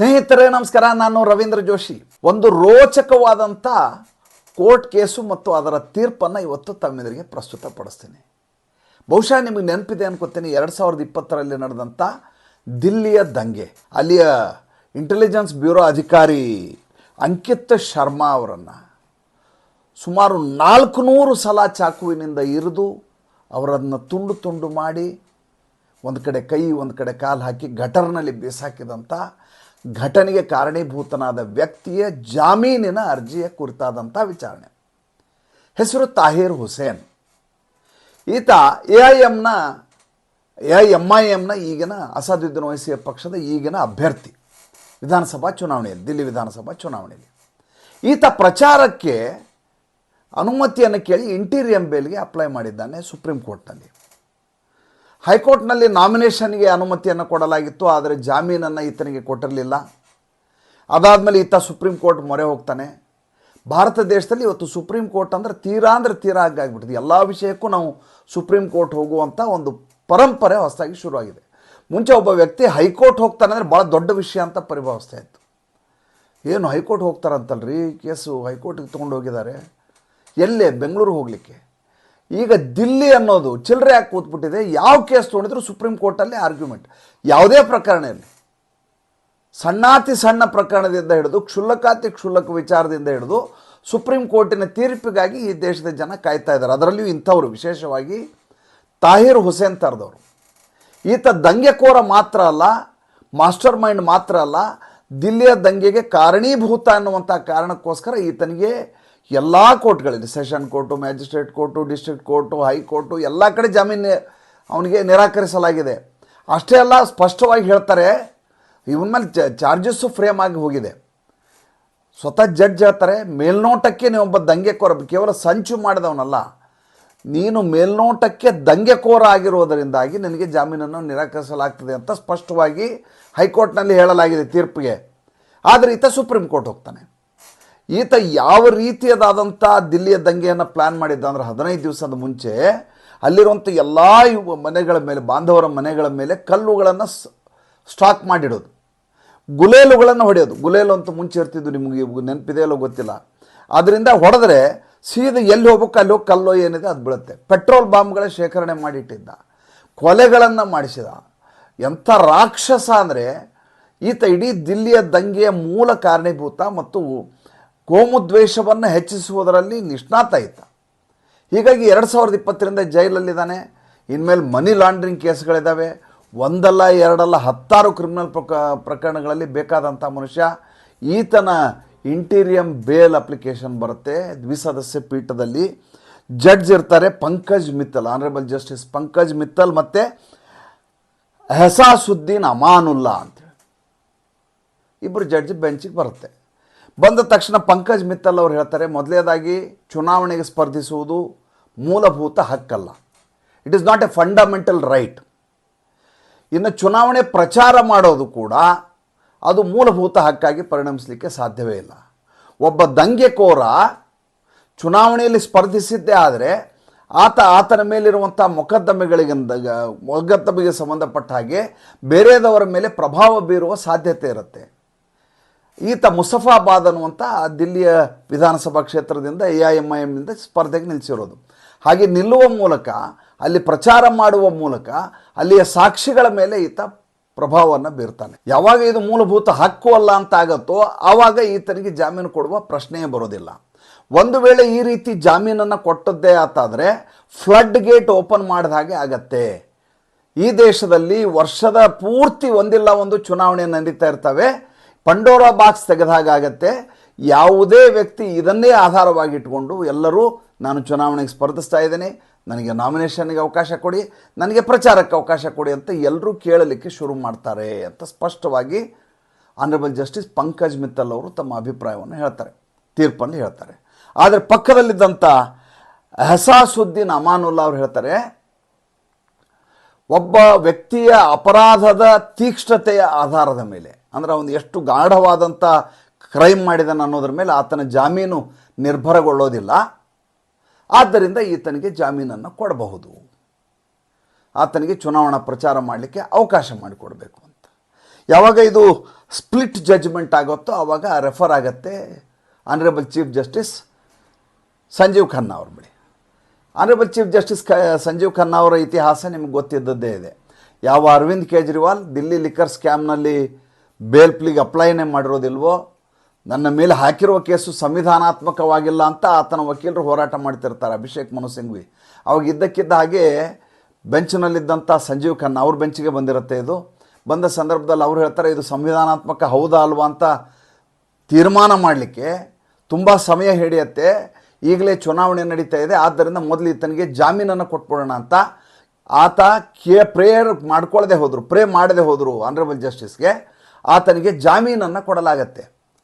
ಸ್ನೇಹಿತರೇ, ನಮಸ್ಕಾರ. ನಾನು ರವೀಂದ್ರ ಜೋಶಿ. ಒಂದು ರೋಚಕವಾದಂಥ ಕೋರ್ಟ್ ಕೇಸು ಮತ್ತು ಅದರ ತೀರ್ಪನ್ನು ಇವತ್ತು ತಮ್ಮೆದುರಿಗೆ ಪ್ರಸ್ತುತಪಡಿಸ್ತೀನಿ. ಬಹುಶಃ ನಿಮಗೆ ನೆನಪಿದೆ ಅನ್ಕೋತೀನಿ, ಎರಡು ಸಾವಿರದ ಇಪ್ಪತ್ತರಲ್ಲಿ ನಡೆದಂಥ ದಿಲ್ಲಿಯ ದಂಗೆ. ಅಲ್ಲಿಯ ಇಂಟೆಲಿಜೆನ್ಸ್ ಬ್ಯೂರೋ ಅಧಿಕಾರಿ ಅಂಕಿತ್ ಶರ್ಮಾ ಅವರನ್ನು ಸುಮಾರು ನಾಲ್ಕು ನೂರು ಸಲ ಚಾಕುವಿನಿಂದ ಇರಿದು ಅವರನ್ನು ತುಂಡು ತುಂಡು ಮಾಡಿ, ಒಂದು ಕಡೆ ಕೈ, ಒಂದು ಕಡೆ ಕಾಲು ಹಾಕಿ ಗಟರ್ನಲ್ಲಿ ಬಿಸಾಕಿದಂಥ ಘಟನೆಗೆ ಕಾರಣೀಭೂತನಾದ ವ್ಯಕ್ತಿಯ ಜಾಮೀನಿನ ಅರ್ಜಿಯ ಕುರಿತಾದಂಥ ವಿಚಾರಣೆ. ಹೆಸರು ತಾಹಿರ್ ಹುಸೇನ್. ಈತ ಎ ಐ ಎಮ್ನ ಎ ಐ ಎಂ ಐ ಎಮ್ನ ಈಗಿನ ಅಸಾದುದ್ದೀನ್ ವಹಿಸಿಯ ಪಕ್ಷದ ಈಗಿನ ಅಭ್ಯರ್ಥಿ. ವಿಧಾನಸಭಾ ಚುನಾವಣೆಯಲ್ಲಿ, ದಿಲ್ಲಿ ವಿಧಾನಸಭಾ ಚುನಾವಣೆಯಲ್ಲಿ. ಈತ ಪ್ರಚಾರಕ್ಕೆ ಅನುಮತಿಯನ್ನು ಕೇಳಿ ಇಂಟೀರಿಯಂ ಬೇಲ್ಗೆ ಅಪ್ಲೈ ಮಾಡಿದ್ದಾನೆ ಸುಪ್ರೀಂ ಕೋರ್ಟ್ನಲ್ಲಿ. ಹೈಕೋರ್ಟ್ನಲ್ಲಿ ನಾಮಿನೇಷನ್ಗೆ ಅನುಮತಿಯನ್ನು ಕೊಡಲಾಗಿತ್ತು, ಆದರೆ ಜಾಮೀನನ್ನು ಈತನಿಗೆ ಕೊಟ್ಟಿರಲಿಲ್ಲ. ಅದಾದಮೇಲೆ ಈತ ಸುಪ್ರೀಂ ಕೋರ್ಟ್ ಮೊರೆ ಹೋಗ್ತಾನೆ. ಭಾರತ ದೇಶದಲ್ಲಿ ಇವತ್ತು ಸುಪ್ರೀಂ ಕೋರ್ಟ್ ಅಂದರೆ ತೀರಾ ಅಂದರೆ ತೀರಾ ಆಗ್ಬಿಟ್ಟಿದೆ. ಎಲ್ಲ ವಿಷಯಕ್ಕೂ ನಾವು ಸುಪ್ರೀಂ ಕೋರ್ಟ್ ಹೋಗುವಂಥ ಒಂದು ಪರಂಪರೆ ಹೊಸದಾಗಿ ಶುರುವಾಗಿದೆ. ಮುಂಚೆ ಒಬ್ಬ ವ್ಯಕ್ತಿ ಹೈಕೋರ್ಟ್ ಹೋಗ್ತಾನೆ ಅಂದರೆ ಭಾಳ ದೊಡ್ಡ ವಿಷಯ ಅಂತ ಪರಿಭಾವಿಸ್ತಾ ಇತ್ತು. ಏನು ಹೈಕೋರ್ಟ್ ಹೋಗ್ತಾರಂತಲ್ರಿ? ಕೇಸು ಹೈಕೋರ್ಟಿಗೆ ತೊಗೊಂಡು ಹೋಗಿದ್ದಾರೆ ಎಲ್ಲೇ? ಬೆಂಗಳೂರು ಹೋಗಲಿಕ್ಕೆ? ಈಗ ದಿಲ್ಲಿ ಅನ್ನೋದು ಚಿಲ್ಲರೆ ಯಾಕೆ ಕೂತ್ಬಿಟ್ಟಿದೆ? ಯಾವ ಕೇಸ್ ತೊಗೊಂಡಿದ್ರು ಸುಪ್ರೀಂ ಕೋರ್ಟಲ್ಲಿ ಆರ್ಗ್ಯುಮೆಂಟ್ ಯಾವುದೇ ಪ್ರಕರಣ ಇರಲಿ. ಸಣ್ಣಾತಿ ಸಣ್ಣ ಪ್ರಕರಣದಿಂದ ಹಿಡಿದು, ಕ್ಷುಲ್ಲಕಾತಿ ಕ್ಷುಲ್ಲಕ ವಿಚಾರದಿಂದ ಹಿಡಿದು ಸುಪ್ರೀಂ ಕೋರ್ಟಿನ ತೀರ್ಪಿಗಾಗಿ ಈ ದೇಶದ ಜನ ಕಾಯ್ತಾ ಇದ್ದಾರೆ. ಅದರಲ್ಲಿಯೂ ಇಂಥವರು, ವಿಶೇಷವಾಗಿ ತಾಹಿರ್ ಹುಸೇನ್ ತರದವರು ಈತ ದಂಗೆಕೋರ ಮಾತ್ರ ಅಲ್ಲ, ಮಾಸ್ಟರ್ ಮೈಂಡ್ ಮಾತ್ರ ಅಲ್ಲ, ದಿಲ್ಲಿಯ ದಂಗೆಗೆ ಕಾರಣೀಭೂತ ಅನ್ನುವಂಥ ಕಾರಣಕ್ಕೋಸ್ಕರ ಈತನಿಗೆ ಎಲ್ಲ ಕೋರ್ಟ್ಗಳಲ್ಲಿ session court, magistrate court, district court, high court ಎಲ್ಲ ಕಡೆ ಜಾಮೀನು ಅವನಿಗೆ ನಿರಾಕರಿಸಲಾಗಿದೆ. ಅಷ್ಟೇ ಅಲ್ಲ, ಸ್ಪಷ್ಟವಾಗಿ ಹೇಳ್ತಾರೆ, ಇವನ ಮೇಲೆ ಚಾರ್ಜಸ್ಸು ಫ್ರೇಮ್ ಆಗಿ ಹೋಗಿದೆ. ಸ್ವತಃ ಜಡ್ಜ್ ಹೇಳ್ತಾರೆ, ಮೇಲ್ನೋಟಕ್ಕೆ ಒಬ್ಬ ದಂಗೆಕೋರ ಕೇವಲ ಸಂಚು ಮಾಡಿದವನಲ್ಲ. ನೀನು ಮೇಲ್ನೋಟಕ್ಕೆ ದಂಗೆಕೋರ ಆಗಿರೋದರಿಂದಾಗಿ ನಿನಗೆ ಜಾಮೀನನ್ನು ನಿರಾಕರಿಸಲಾಗ್ತದೆ ಅಂತ ಸ್ಪಷ್ಟವಾಗಿ ಹೈಕೋರ್ಟ್ನಲ್ಲಿ ಹೇಳಲಾಗಿದೆ ತೀರ್ಪಿಗೆ. ಆದರೆ ಈತ ಸುಪ್ರೀಂ ಕೋರ್ಟ್ ಹೋಗ್ತಾನೆ. ಈತ ಯಾವ ರೀತಿಯದಾದಂಥ ದಿಲ್ಲಿಯ ದಂಗೆಯನ್ನು ಪ್ಲ್ಯಾನ್ ಮಾಡಿದ್ದ ಅಂದರೆ ಹದಿನೈದು ದಿವಸದ ಮುಂಚೆ ಅಲ್ಲಿರುವಂಥ ಎಲ್ಲ ಮನೆಗಳ ಮೇಲೆ, ಬಾಂಧವರ ಮನೆಗಳ ಮೇಲೆ ಕಲ್ಲುಗಳನ್ನು ಸ್ಟಾಕ್ ಮಾಡಿಡೋದು. ಗುಲೇಲುಗಳನ್ನು ಹೊಡೆಯೋದು. ಗುಲೇಲು ಅಂತ ಮುಂಚೆ ಇರ್ತಿದ್ದು ನಿಮಗೆ ನೆನಪಿದೆ ಅಲ್ಲೋ ಗೊತ್ತಿಲ್ಲ. ಅದರಿಂದ ಹೊಡೆದ್ರೆ ಸೀದಾ ಎಲ್ಲಿ ಹೋಗ್ಬೇಕು, ಅಲ್ಲಿ ಹೋಗಿ ಕಲ್ಲೋ ಏನಿದೆ ಅದು ಬೀಳುತ್ತೆ. ಪೆಟ್ರೋಲ್ ಬಾಂಬ್ಗಳ ಶೇಖರಣೆ ಮಾಡಿಟ್ಟಿದ್ದ. ಕೊಲೆಗಳನ್ನು ಮಾಡಿಸಿದ. ಎಂಥ ರಾಕ್ಷಸ ಅಂದರೆ ಈತ ಇಡೀ ದಿಲ್ಲಿಯ ದಂಗೆಯ ಮೂಲ ಕಾರಣೀಭೂತ ಮತ್ತು ಕೋಮುದ್ವೇಷವನ್ನು ಹೆಚ್ಚಿಸುವುದರಲ್ಲಿ ನಿಷ್ಣಾತ ಇದ್ದ. ಹೀಗಾಗಿ ಎರಡು ಸಾವಿರದ ಇಪ್ಪತ್ತರಿಂದ ಜೈಲಲ್ಲಿದ್ದಾನೆ. ಇನ್ಮೇಲೆ ಮನಿ ಲಾಂಡ್ರಿಂಗ್ ಕೇಸ್ಗಳಿದ್ದಾವೆ. ಒಂದಲ್ಲ, ಎರಡಲ್ಲ, ಹತ್ತಾರು ಕ್ರಿಮಿನಲ್ ಪ್ರಕ, ಪ್ರಕರಣಗಳಲ್ಲಿ ಬೇಕಾದಂಥ ಮನುಷ್ಯ. ಈತನ ಇಂಟೀರಿಯಂ ಬೇಲ್ ಅಪ್ಲಿಕೇಶನ್ ಬರುತ್ತೆ. ದ್ವಿಸದಸ್ಯ ಪೀಠದಲ್ಲಿ. ಜಡ್ಜ್ ಇರ್ತಾರೆ ಪಂಕಜ್ ಮಿತ್ತಲ್, ಆನರೇಬಲ್ ಜಸ್ಟಿಸ್ ಪಂಕಜ್ ಮಿತ್ತಲ್ ಮತ್ತು ಹೆಸಾಸುದ್ದೀನ್ ಅಮಾನುಲ್ಲಾ ಅಂತೇಳಿ ಇಬ್ಬರು ಜಡ್ಜ್ ಬೆಂಚಿಗೆ ಬರುತ್ತೆ. ಬಂದ ತಕ್ಷಣ ಪಂಕಜ್ ಮಿತ್ತಲ್ ಅವರು ಹೇಳ್ತಾರೆ ಮೊದಲನೇದಾಗಿ ಚುನಾವಣೆಗೆ ಸ್ಪರ್ಧಿಸುವುದು ಮೂಲಭೂತ ಹಕ್ಕಲ್ಲ. It is not a fundamental right ಇನ್ನು ಚುನಾವಣೆ ಪ್ರಚಾರ ಮಾಡೋದು ಕೂಡ ಅದು ಮೂಲಭೂತ ಹಕ್ಕಾಗಿ ಪರಿಣಮಿಸಲಿಕ್ಕೆ ಸಾಧ್ಯವೇ ಇಲ್ಲ. ಒಬ್ಬ ದಂಗೆಕೋರ ಚುನಾವಣೆಯಲ್ಲಿ ಸ್ಪರ್ಧಿಸಿದ್ದೇ ಆದರೆ ಆತ ಆತನ ಮೇಲಿರುವಂಥ ಮೊಕದ್ದಮೆಗಳಿಗೆ ಮೊಕದ್ದಮೆಗೆ ಸಂಬಂಧಪಟ್ಟ ಹಾಗೆ ಬೇರೆದವರ ಮೇಲೆ ಪ್ರಭಾವ ಬೀರುವ ಸಾಧ್ಯತೆ ಇರುತ್ತೆ. ಈತ ಮುಸಫಾಬಾದ್ ಅನ್ನುವಂಥ ದಿಲ್ಲಿಯ ವಿಧಾನಸಭಾ ಕ್ಷೇತ್ರದಿಂದ, ಎ ಐ ಎಂ ಐ ಎಮ್ನಿಂದ ಸ್ಪರ್ಧೆಗೆ ನಿಲ್ಲಿಸಿರೋದು ಹಾಗೆ ನಿಲ್ಲುವ ಮೂಲಕ, ಅಲ್ಲಿ ಪ್ರಚಾರ ಮಾಡುವ ಮೂಲಕ, ಅಲ್ಲಿಯ ಸಾಕ್ಷಿಗಳ ಮೇಲೆ ಈತ ಪ್ರಭಾವವನ್ನು ಬೀರ್ತಾನೆ. ಯಾವಾಗ ಇದು ಮೂಲಭೂತ ಹಕ್ಕು ಅಲ್ಲ ಅಂತ ಆಗತ್ತೋ, ಆವಾಗ ಈತನಿಗೆ ಜಾಮೀನು ಕೊಡುವ ಪ್ರಶ್ನೆಯೇ ಬರೋದಿಲ್ಲ. ಒಂದು ವೇಳೆ ಈ ರೀತಿ ಜಾಮೀನನ್ನು ಕೊಟ್ಟದ್ದೇ ಆತಾದರೆ, ಫ್ಲಡ್ ಗೇಟ್ ಓಪನ್ ಮಾಡಿದ ಹಾಗೆ ಆಗತ್ತೆ. ಈ ದೇಶದಲ್ಲಿ ವರ್ಷದ ಪೂರ್ತಿ ಒಂದಿಲ್ಲ ಒಂದು ಚುನಾವಣೆ ನಡೀತಾ ಇರ್ತವೆ. ಪಂಡೋರಾ ಬಾಕ್ಸ್ ತೆಗೆದಾಗತ್ತೆ ಯಾವುದೇ ವ್ಯಕ್ತಿ ಇದನ್ನೇ ಆಧಾರವಾಗಿ ಇಟ್ಕೊಂಡು ಎಲ್ಲರೂ ನಾನು ಚುನಾವಣೆಗೆ ಸ್ಪರ್ಧಿಸ್ತಾ ಇದ್ದೇನೆ. ನನಗೆ ನಾಮಿನೇಷನ್ಗೆ ಅವಕಾಶ ಕೊಡಿ, ನನಗೆ ಪ್ರಚಾರಕ್ಕೆ ಅವಕಾಶ ಕೊಡಿ ಅಂತ ಎಲ್ಲರೂ ಕೇಳಲಿಕ್ಕೆ ಶುರು ಮಾಡ್ತಾರೆ ಅಂತ ಸ್ಪಷ್ಟವಾಗಿ ಆನರಬಲ್ ಜಸ್ಟಿಸ್ ಪಂಕಜ್ ಮಿತ್ತಲ್ ಅವರು ತಮ್ಮ ಅಭಿಪ್ರಾಯವನ್ನು ಹೇಳ್ತಾರೆ, ತೀರ್ಪನ್ನು ಹೇಳ್ತಾರೆ. ಆದರೆ ಪಕ್ಕದಲ್ಲಿದ್ದಂಥ ಅಹಸಾಸುದ್ದೀನ್ ಅಮಾನುಲ್ಲಾ ಅವರು ಹೇಳ್ತಾರೆ, ಒಬ್ಬ ವ್ಯಕ್ತಿಯ ಅಪರಾಧದ ತೀಕ್ಷ್ಣತೆಯ ಆಧಾರದ ಮೇಲೆ ಅಂದರೆ ಅವನು ಎಷ್ಟು ಗಾಢವಾದಂಥ ಕ್ರೈಮ್ ಮಾಡಿದಾನೆ ಅನ್ನೋದ್ರ ಮೇಲೆ ಆತನ ಜಾಮೀನು ನಿರ್ಭರಗೊಳ್ಳೋದಿಲ್ಲ. ಆದ್ದರಿಂದ ಈತನಿಗೆ ಜಾಮೀನನ್ನು ಕೊಡಬಹುದು. ಆತನಿಗೆ ಚುನಾವಣಾ ಪ್ರಚಾರ ಮಾಡಲಿಕ್ಕೆ ಅವಕಾಶ ಮಾಡಿಕೊಡಬೇಕು ಅಂತ. ಯಾವಾಗ ಇದು ಸ್ಪ್ಲಿಟ್ ಜಜ್ಮೆಂಟ್ ಆಗುತ್ತೋ ಆವಾಗ ರೆಫರ್ ಆಗತ್ತೆ honourable chief justice Sanjiv Khanna ಅವ್ರ ಬಳಿ. Honourable chief justice Sanjiv Khanna ಅವರ ಇತಿಹಾಸ ನಿಮ್ಗೆ ಗೊತ್ತಿದ್ದದ್ದೇ ಇದೆ. ಯಾವ ಅರವಿಂದ್ ಕೇಜ್ರಿವಾಲ್ ದಿಲ್ಲಿ ಲಿಕ್ಕರ್ ಸ್ಕ್ಯಾಮ್ನಲ್ಲಿ ಬೇಲ್ ಪ್ಲಿಗೆ ಅಪ್ಲೈನೇ ಮಾಡಿರೋದಿಲ್ವೋ? ನನ್ನ ಮೇಲೆ ಹಾಕಿರುವ ಕೇಸು ಸಂವಿಧಾನಾತ್ಮಕವಾಗಿಲ್ಲ ಅಂತ ಆತನ ವಕೀಲರು ಹೋರಾಟ ಮಾಡ್ತಿರ್ತಾರೆ ಅಭಿಷೇಕ್ ಮನು ಸಿಂಘ್ವಿ. ಅವಾಗ ಇದ್ದಕ್ಕಿದ್ದ ಹಾಗೆ ಬೆಂಚ್ನಲ್ಲಿದ್ದಂಥ ಸಂಜೀವ್ ಖನ್ನಾ ಅವ್ರ ಬೆಂಚಿಗೆ ಬಂದಿರುತ್ತೆ ಇದು. ಬಂದ ಸಂದರ್ಭದಲ್ಲಿ ಅವ್ರು ಹೇಳ್ತಾರೆ, ಇದು ಸಂವಿಧಾನಾತ್ಮಕ ಹೌದಾ ಅಲ್ವಾ ಅಂತ ತೀರ್ಮಾನ ಮಾಡಲಿಕ್ಕೆ ತುಂಬ ಸಮಯ ಹಿಡಿಯತ್ತೆ. ಈಗಲೇ ಚುನಾವಣೆ ನಡೀತಾ ಇದೆ. ಆದ್ದರಿಂದ ಮೊದಲು ಈತನಿಗೆ ಜಾಮೀನನ್ನು ಕೊಟ್ಬಿಡೋಣ ಅಂತ. ಆತ ಕೇ ಪ್ರೇಯರ್ ಮಾಡ್ಕೊಳ್ಳದೆ ಹೋದರು, ಪ್ರೇ ಮಾಡದೆ ಹೋದರು ಆನರಬಲ್ ಜಸ್ಟಿಸ್ಗೆ ಆತನಿಗೆ ಜಾಮೀನನ್ನು ಕೊಡಲಾಗತ್ತೆ,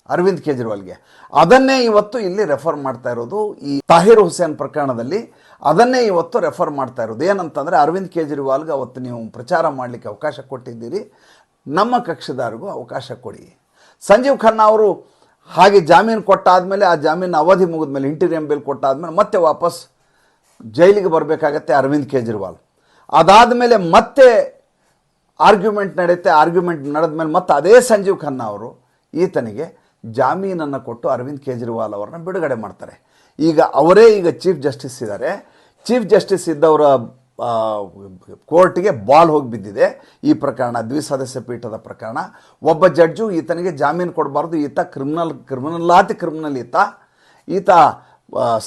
ಅರವಿಂದ್ ಕೇಜ್ರಿವಾಲ್ಗೆ. ಅದನ್ನೇ ಇವತ್ತು ಇಲ್ಲಿ ರೆಫರ್ ಮಾಡ್ತಾ ಇರೋದು. ಈ ತಾಹಿರ್ ಹುಸೇನ್ ಪ್ರಕರಣದಲ್ಲಿ ಅದನ್ನೇ ಇವತ್ತು ರೆಫರ್ ಮಾಡ್ತಾ ಇರೋದು. ಏನಂತಂದರೆ ಅರವಿಂದ್ ಕೇಜ್ರಿವಾಲ್ಗೆ ಅವತ್ತು ನೀವು ಪ್ರಚಾರ ಮಾಡಲಿಕ್ಕೆ ಅವಕಾಶ ಕೊಟ್ಟಿದ್ದೀರಿ. ನಮ್ಮ ಕಕ್ಷದಾರಿಗೂ ಅವಕಾಶ ಕೊಡಿ. ಸಂಜೀವ್ ಖನ್ನಾ ಅವರು ಹಾಗೆ ಜಾಮೀನು ಕೊಟ್ಟಾದಮೇಲೆ ಆ ಜಾಮೀನು ಅವಧಿ ಮುಗಿದ ಮೇಲೆ ಇಂಟೀರಿಯಂ ಬಿಲ್ ಕೊಟ್ಟಾದ್ಮೇಲೆ ಮತ್ತೆ ವಾಪಸ್ ಜೈಲಿಗೆ ಬರಬೇಕಾಗತ್ತೆ ಅರವಿಂದ್ ಕೇಜ್ರಿವಾಲ್. ಅದಾದಮೇಲೆ ಮತ್ತೆ ಆರ್ಗ್ಯುಮೆಂಟ್ ನಡೆಯುತ್ತೆ, ಆರ್ಗ್ಯುಮೆಂಟ್ ನಡೆದ ಮೇಲೆ ಮತ್ತೆ ಅದೇ ಸಂಜೀವ್ ಖನ್ನಾ ಅವರು ಈತನಿಗೆ ಜಾಮೀನನ್ನು ಕೊಟ್ಟು ಅರವಿಂದ್ ಕೇಜ್ರಿವಾಲ್ ಅವರನ್ನ ಬಿಡುಗಡೆ ಮಾಡ್ತಾರೆ. ಈಗ ಅವರೇ ಈಗ ಚೀಫ್ ಜಸ್ಟಿಸ್ ಇದ್ದಾರೆ ಚೀಫ್ ಜಸ್ಟಿಸ್ ಇದ್ದವರ ಕೋರ್ಟ್ಗೆ ಬಾಲ್ ಹೋಗಿ ಬಿದ್ದಿದೆ. ಈ ಪ್ರಕರಣ, ದ್ವಿಸದಸ್ಯ ಪೀಠದ ಪ್ರಕರಣ. ಒಬ್ಬ ಜಡ್ಜು ಈತನಿಗೆ ಜಾಮೀನು ಕೊಡಬಾರ್ದು. ಈತ ಕ್ರಿಮಿನಲ್ ಕ್ರಿಮಿನಲ್ಲಾತಿ ಕ್ರಿಮಿನಲ್ ಈತ. ಈತ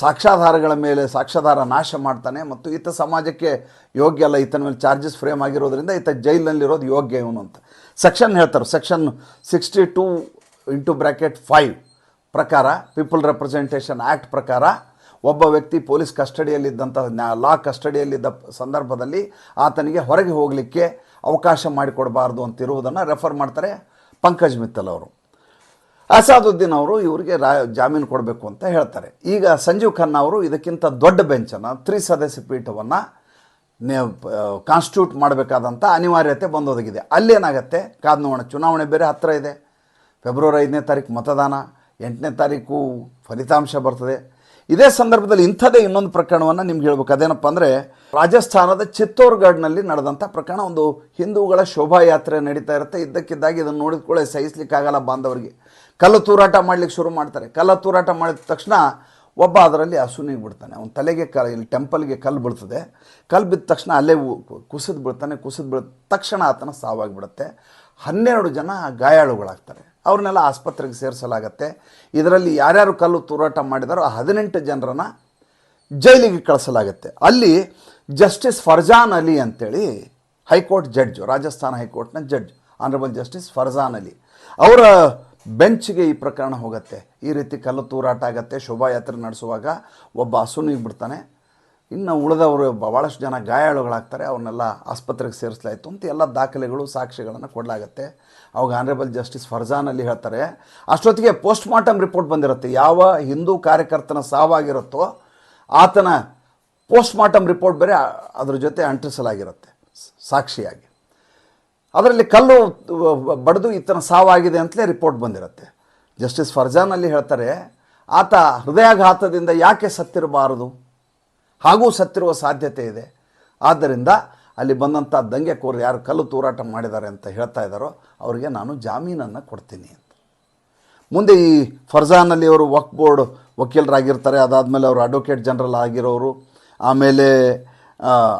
ಸಾಕ್ಷ್ಯಾಧಾರಗಳ ಮೇಲೆ ಸಾಕ್ಷ್ಯಾಧಾರ ನಾಶ ಮಾಡ್ತಾನೆ ಮತ್ತು ಈತ ಸಮಾಜಕ್ಕೆ ಯೋಗ್ಯ ಅಲ್ಲ. ಈತನ ಮೇಲೆ ಚಾರ್ಜಸ್ ಫ್ರೇಮ್ ಆಗಿರೋದ್ರಿಂದ ಈತ ಜೈಲಿನಲ್ಲಿರೋದು ಯೋಗ್ಯ ಇವನು ಅಂತ. ಸೆಕ್ಷನ್ ಹೇಳ್ತಾರೆ. Section sixty two into bracket five ಪ್ರಕಾರ ಪೀಪಲ್ ರೆಪ್ರೆಸೆಂಟೇಷನ್ ಆ್ಯಕ್ಟ್ ಪ್ರಕಾರ, ಒಬ್ಬ ವ್ಯಕ್ತಿ ಪೊಲೀಸ್ ಕಸ್ಟಡಿಯಲ್ಲಿದ್ದಂಥ ಲಾ ಕಸ್ಟಡಿಯಲ್ಲಿದ್ದ ಸಂದರ್ಭದಲ್ಲಿ ಆತನಿಗೆ ಹೊರಗೆ ಹೋಗಲಿಕ್ಕೆ ಅವಕಾಶ ಮಾಡಿಕೊಡಬಾರ್ದು ಅಂತಿರುವುದನ್ನು ರೆಫರ್ ಮಾಡ್ತಾರೆ ಪಂಕಜ್ ಮಿತ್ತಲ್ ಅವರು. ಅಸಾದುದ್ದೀನ್ ಅವರು ಇವರಿಗೆ ರಾ, ಜಾಮೀನು ಕೊಡಬೇಕು ಅಂತ ಹೇಳ್ತಾರೆ. ಈಗ ಸಂಜೀವ್ ಖನ್ನಾ ಅವರು ಇದಕ್ಕಿಂತ ದೊಡ್ಡ ಬೆಂಚನ್ನು ತ್ರಿಸದಸ್ಯ ಪೀಠವನ್ನು ಕಾನ್ಸ್ಟಿಟ್ಯೂಟ್ ಮಾಡಬೇಕಾದಂಥ ಅನಿವಾರ್ಯತೆ ಬಂದೊದಗಿದೆ. ಅಲ್ಲೇನಾಗತ್ತೆ ಕಾದ್ ನೋಡೋಣ ಚುನಾವಣೆ ಬೇರೆ ಹತ್ತಿರ ಇದೆ. ಫೆಬ್ರವರಿ ಐದನೇ ತಾರೀಕು ಮತದಾನ, ಎಂಟನೇ ತಾರೀಕು ಫಲಿತಾಂಶ ಬರ್ತದೆ. ಇದೇ ಸಂದರ್ಭದಲ್ಲಿ ಇಂಥದೇ ಇನ್ನೊಂದು ಪ್ರಕರಣವನ್ನು ನಿಮ್ಗೆ ಹೇಳ್ಬೇಕು. ಅದೇನಪ್ಪ ಅಂದರೆ ರಾಜಸ್ಥಾನದ ಚಿತ್ತೋರ್ಗಢ್ನಲ್ಲಿ ನಡೆದಂಥ ಪ್ರಕರಣ ಒಂದು ಹಿಂದೂಗಳ ಶೋಭಾಯಾತ್ರೆ ನಡೀತಾ ಇರುತ್ತೆ. ಇದ್ದಕ್ಕಿದ್ದಾಗಿ ಇದನ್ನು ನೋಡಿದ ಕೂಡ ಸಹಿಸ್ಲಿಕ್ಕಾಗಲ್ಲ ಬಾಂಧವರಿಗೆ. ಕಲ್ಲು ತೂರಾಟ ಮಾಡ್ಲಿಕ್ಕೆ ಶುರು ಮಾಡ್ತಾರೆ. ಕಲ್ಲು ತೂರಾಟ ಮಾಡಿದ ತಕ್ಷಣ ಒಬ್ಬ ಅದರಲ್ಲಿ ಹಸುನಿಗೆ ಬಿಡ್ತಾನೆ. ಅವನ ತಲೆಗೆ ಕ, ಇಲ್ಲಿ ಟೆಂಪಲ್ಗೆ ಕಲ್ಲು ಬೀಳ್ತದೆ. ಕಲ್ಲು ಬಿದ್ದ ತಕ್ಷಣ ಅಲ್ಲೇ ಕುಸಿದು ಬೀಳ್ತಾನೆ. ಕುಸಿದು ಬೀಳ ತಕ್ಷಣ ಆತನ ಸಾವಾಗಿಬಿಡುತ್ತೆ. ಹನ್ನೆರಡು ಜನ ಗಾಯಾಳುಗಳಾಗ್ತಾರೆ. ಅವ್ರನ್ನೆಲ್ಲ ಆಸ್ಪತ್ರೆಗೆ ಸೇರಿಸಲಾಗತ್ತೆ. ಇದರಲ್ಲಿ ಯಾರ್ಯಾರು ಕಲ್ಲು ತೂರಾಟ ಮಾಡಿದಾರೋ ಆ ಹದಿನೆಂಟು ಜನರನ್ನ ಜೈಲಿಗೆ ಕಳಿಸಲಾಗತ್ತೆ. ಅಲ್ಲಿ ಜಸ್ಟಿಸ್ ಫರ್ಜಾನ್ ಅಲಿ ಅಂತೇಳಿ ಹೈಕೋರ್ಟ್ ಜಡ್ಜ್, ರಾಜಸ್ಥಾನ ಹೈಕೋರ್ಟ್ನ ಜಡ್ಜ್, ಆನರಬಲ್ ಜಸ್ಟಿಸ್ ಫರ್ಜಾನ್ ಅಲಿ. ಅವರ ಬೆಂಚ್ಗೆ ಈ ಪ್ರಕರಣ ಹೋಗುತ್ತೆ. ಈ ರೀತಿ ಕಲ್ಲು ತೂರಾಟ ಆಗತ್ತೆ, ಶೋಭಾಯಾತ್ರೆ ನಡೆಸುವಾಗ ಒಬ್ಬ ಹಸುನಿಗೆ ಬಿಡ್ತಾನೆ. ಇನ್ನು ಉಳಿದವರು ಭಾಳಷ್ಟು ಜನ ಗಾಯಾಳುಗಳಾಗ್ತಾರೆ, ಅವ್ರನ್ನೆಲ್ಲ ಆಸ್ಪತ್ರೆಗೆ ಸೇರಿಸಲಾಯಿತು ಅಂತ ಎಲ್ಲ ದಾಖಲೆಗಳು ಸಾಕ್ಷಿಗಳನ್ನು ಕೊಡಲಾಗತ್ತೆ. ಅವಾಗ ಆನರೇಬಲ್ ಜಸ್ಟಿಸ್ ಫರ್ಜಾನಲ್ಲಿ ಹೇಳ್ತಾರೆ, ಅಷ್ಟೊತ್ತಿಗೆ ಪೋಸ್ಟ್ ಮಾರ್ಟಮ್ ರಿಪೋರ್ಟ್ ಬಂದಿರುತ್ತೆ. ಯಾವ ಹಿಂದೂ ಕಾರ್ಯಕರ್ತನ ಸಾವಾಗಿರುತ್ತೋ ಆತನ ಪೋಸ್ಟ್ ಮಾರ್ಟಮ್ ರಿಪೋರ್ಟ್ ಬೇರೆ ಅದ್ರ ಜೊತೆ ಅಂಟಿಸಲಾಗಿರುತ್ತೆ, ಸಾಕ್ಷಿಯಾಗಿ. ಅದರಲ್ಲಿ ಕಲ್ಲು ಬಡಿದು ಈತನ ಸಾವಾಗಿದೆ ಅಂತಲೇ ರಿಪೋರ್ಟ್ ಬಂದಿರುತ್ತೆ. ಜಸ್ಟಿಸ್ ಫರ್ಜಾನಲ್ಲಿ ಹೇಳ್ತಾರೆ, ಆತ ಹೃದಯಾಘಾತದಿಂದ ಯಾಕೆ ಸತ್ತಿರಬಾರದು? ಹಾಗೂ ಸತ್ತಿರುವ ಸಾಧ್ಯತೆ ಇದೆ. ಆದ್ದರಿಂದ ಅಲ್ಲಿ ಬಂದಂಥ ದಂಗೆಕೋರು ಯಾರು ಕಲ್ಲು ತೂರಾಟ ಮಾಡಿದ್ದಾರೆ ಅಂತ ಹೇಳ್ತಾ ಇದ್ದಾರೋ ಅವರಿಗೆ ನಾನು ಜಾಮೀನನ್ನು ಕೊಡ್ತೀನಿ ಅಂತ. ಮುಂದೆ ಈ ಫರ್ಜಾನಲ್ಲಿ ಅವರು ವಕ್ ಬೋರ್ಡ್ ವಕೀಲರಾಗಿರ್ತಾರೆ. ಅದಾದಮೇಲೆ ಅವರು ಅಡ್ವೊಕೇಟ್ ಜನರಲ್ ಆಗಿರೋರು. ಆಮೇಲೆ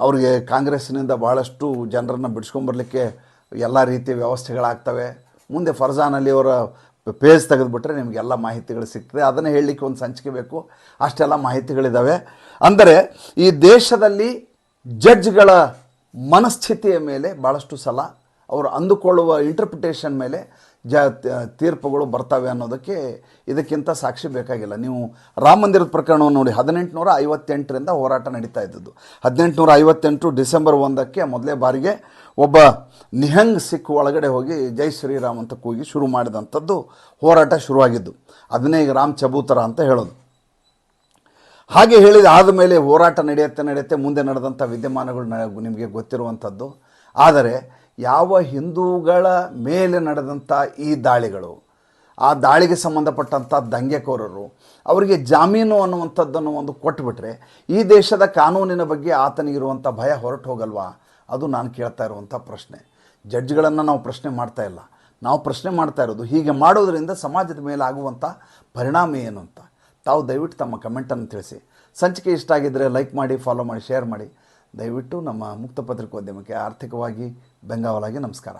ಅವರಿಗೆ ಕಾಂಗ್ರೆಸ್ಸಿನಿಂದ ಭಾಳಷ್ಟು ಜನರನ್ನು ಬಿಡಿಸ್ಕೊಂಬರ್ಲಿಕ್ಕೆ ಎಲ್ಲ ರೀತಿಯ ವ್ಯವಸ್ಥೆಗಳಾಗ್ತವೆ. ಮುಂದೆ ಫರ್ಜಾನ್ ಅಲಿ ಅವರ ಪೇಜ್ ತೆಗೆದುಬಿಟ್ರೆ ನಿಮಗೆಲ್ಲ ಮಾಹಿತಿಗಳು ಸಿಗ್ತದೆ. ಅದನ್ನು ಹೇಳಲಿಕ್ಕೆ ಒಂದು ಸಂಚಿಕೆ ಬೇಕು. ಅಷ್ಟೆಲ್ಲ ಮಾಹಿತಿಗಳಿದ್ದಾವೆ ಅಂದರೆ ಈ ದೇಶದಲ್ಲಿ ಜಡ್ಜ್ಗಳ ಮನಸ್ಥಿತಿಯ ಮೇಲೆ ಭಾಳಷ್ಟು ಸಲ ಅವರು ಅಂದುಕೊಳ್ಳುವ ಇಂಟರ್ಪ್ರಿಟೇಷನ್ ಮೇಲೆ ಜ ತೀರ್ಪುಗಳು ಬರ್ತವೆ ಅನ್ನೋದಕ್ಕೆ ಇದಕ್ಕಿಂತ ಸಾಕ್ಷಿ ಬೇಕಾಗಿಲ್ಲ. ನೀವು ರಾಮ ಮಂದಿರದ ಪ್ರಕರಣವನ್ನು ನೋಡಿ ಹದಿನೆಂಟುನೂರ ಐವತ್ತೆಂಟರಿಂದ ಹೋರಾಟ ನಡೀತಾ ಇದ್ದದ್ದು. ಹದಿನೆಂಟುನೂರ ಐವತ್ತೆಂಟು ಡಿಸೆಂಬರ್ ಒಂದಕ್ಕೆ ಮೊದಲೇ ಬಾರಿಗೆ ಒಬ್ಬ ನಿಹಂಗ್ ಸಿಖ್ ಒಳಗಡೆ ಹೋಗಿ ಜೈ ಶ್ರೀರಾಮ್ ಅಂತ ಕೂಗಿ ಶುರು ಮಾಡಿದಂಥದ್ದು ಹೋರಾಟ ಶುರುವಾಗಿದ್ದು. ಅದನ್ನೇ ಈಗ ರಾಮ್ ಚಬೂತರ ಅಂತ ಹೇಳೋದು. ಹಾಗೆ ಹೇಳಿದ ಆದಮೇಲೆ ಹೋರಾಟ ನಡೆಯುತ್ತೆ ನಡೆಯುತ್ತೆ ಮುಂದೆ ನಡೆದಂಥ ವಿದ್ಯಮಾನಗಳು ನಿಮಗೆ ಗೊತ್ತಿರುವಂಥದ್ದು. ಆದರೆ ಯಾವ ಹಿಂದೂಗಳ ಮೇಲೆ ನಡೆದಂಥ ಈ ದಾಳಿಗಳು, ಆ ದಾಳಿಗೆ ಸಂಬಂಧಪಟ್ಟಂಥ ದಂಗೆಕೋರರು, ಅವರಿಗೆ ಜಾಮೀನು ಅನ್ನುವಂಥದ್ದನ್ನು ಒಂದು ಕೊಟ್ಟುಬಿಟ್ರೆ ಈ ದೇಶದ ಕಾನೂನಿನ ಬಗ್ಗೆ ಆತನಿಗಿರುವಂಥ ಭಯ ಹೊರಟು ಹೋಗಲ್ವಾ? ಅದು ನಾನು ಕೇಳ್ತಾ ಇರುವಂಥ ಪ್ರಶ್ನೆ. ಜಡ್ಜ್ಗಳನ್ನು ನಾವು ಪ್ರಶ್ನೆ ಮಾಡ್ತಾ ಇಲ್ಲ. ನಾವು ಪ್ರಶ್ನೆ ಮಾಡ್ತಾ ಇರೋದು ಹೀಗೆ ಮಾಡೋದರಿಂದ ಸಮಾಜದ ಮೇಲೆ ಆಗುವಂಥ ಪರಿಣಾಮ ಏನು ಅಂತ. ತಾವು ದಯವಿಟ್ಟು ತಮ್ಮ ಕಮೆಂಟನ್ನು ತಿಳಿಸಿ. ಸಂಚಿಕೆ ಇಷ್ಟ ಆಗಿದ್ದರೆ ಲೈಕ್ ಮಾಡಿ, ಫಾಲೋ ಮಾಡಿ, ಶೇರ್ ಮಾಡಿ. ದಯವಿಟ್ಟು ನಮ್ಮ ಮುಕ್ತ ಪತ್ರಿಕೋದ್ಯಮಕ್ಕೆ ಆರ್ಥಿಕವಾಗಿ ಬೆಂಗಾವಲಾಗಿ ನಮಸ್ಕಾರ.